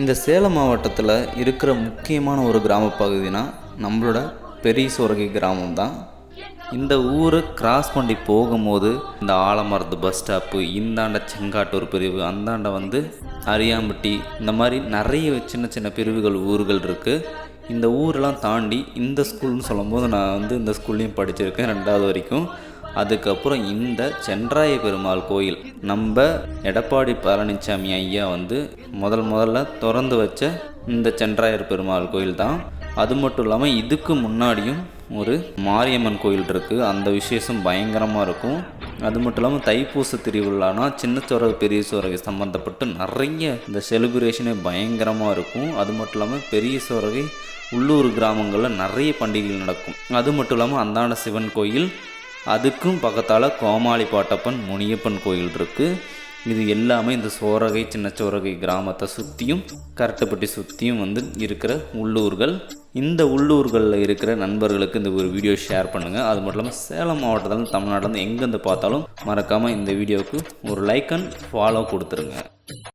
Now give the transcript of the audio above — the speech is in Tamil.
இந்த சேலம் மாவட்டத்தில் இருக்கிற முக்கியமான ஒரு கிராம பகுதினா நம்மளோட பெரிய சோரகை கிராமம் தான். இந்த ஊரை கிராஸ் பண்ணி போகும்போது இந்த ஆலமரத்து பஸ் ஸ்டாப்பு இந்தாண்ட செங்காட்டூர் பிரிவு அந்தாண்ட வந்து அரியாம்பட்டி இந்த மாதிரி நிறைய சின்ன சின்ன பிரிவுகள் ஊர்கள் இருக்குது இந்த ஊரெலாம் தாண்டி இந்த ஸ்கூல்னு சொல்லும்போது நான் வந்து இந்த ஸ்கூல்லையும் படிச்சிருக்கேன் ரெண்டாவது வரைக்கும். அதுக்கப்புறம் இந்த சென்றாய பெருமாள் கோயில். நம்ம எடப்பாடி பழனிசாமி ஐயா வந்து முதல் முதல்ல திறந்து வச்ச இந்த சென்றாயர் பெருமாள் கோயில் தான். அது மட்டும் இல்லாமல் இதுக்கு முன்னாடியும் ஒரு மாரியம்மன் கோயில் இருக்குது அந்த விசேஷம் பயங்கரமாக இருக்கும். அது மட்டும் இல்லாமல் தைப்பூச திருவிழானா சின்ன சோரக பெரிய சோரகை சம்மந்தப்பட்டு நிறைய இந்த செலிப்ரேஷனே பயங்கரமாக இருக்கும். அது மட்டும் இல்லாமல் பெரிய சோரகை உள்ளூர் கிராமங்களில் நிறைய பண்டிகைகள் நடக்கும். அது மட்டும் இல்லாமல் அந்தாண்ட சிவன் கோயில் அதுக்கும் பக்கத்தால் கோமாளி பாட்டப்பன் முனியப்பன் கோயில் இருக்குது இது எல்லாமே இந்த சோரகை சின்ன சோரகை கிராமத்தை சுற்றியும் கரட்டுப்பட்டி சுற்றியும் வந்து இருக்கிற உள்ளூர்கள். இந்த உள்ளூர்களில் இருக்கிற நண்பர்களுக்கு இந்த ஒரு வீடியோ ஷேர் பண்ணுங்கள் அது மட்டும் இல்லாமல் சேலம் மாவட்டத்தில் தமிழ்நாட்டில் எங்கேருந்து பார்த்தாலும் மறக்காமல் இந்த வீடியோவுக்கு ஒரு லைக் அண்ட் ஃபாலோ கொடுத்துருங்க.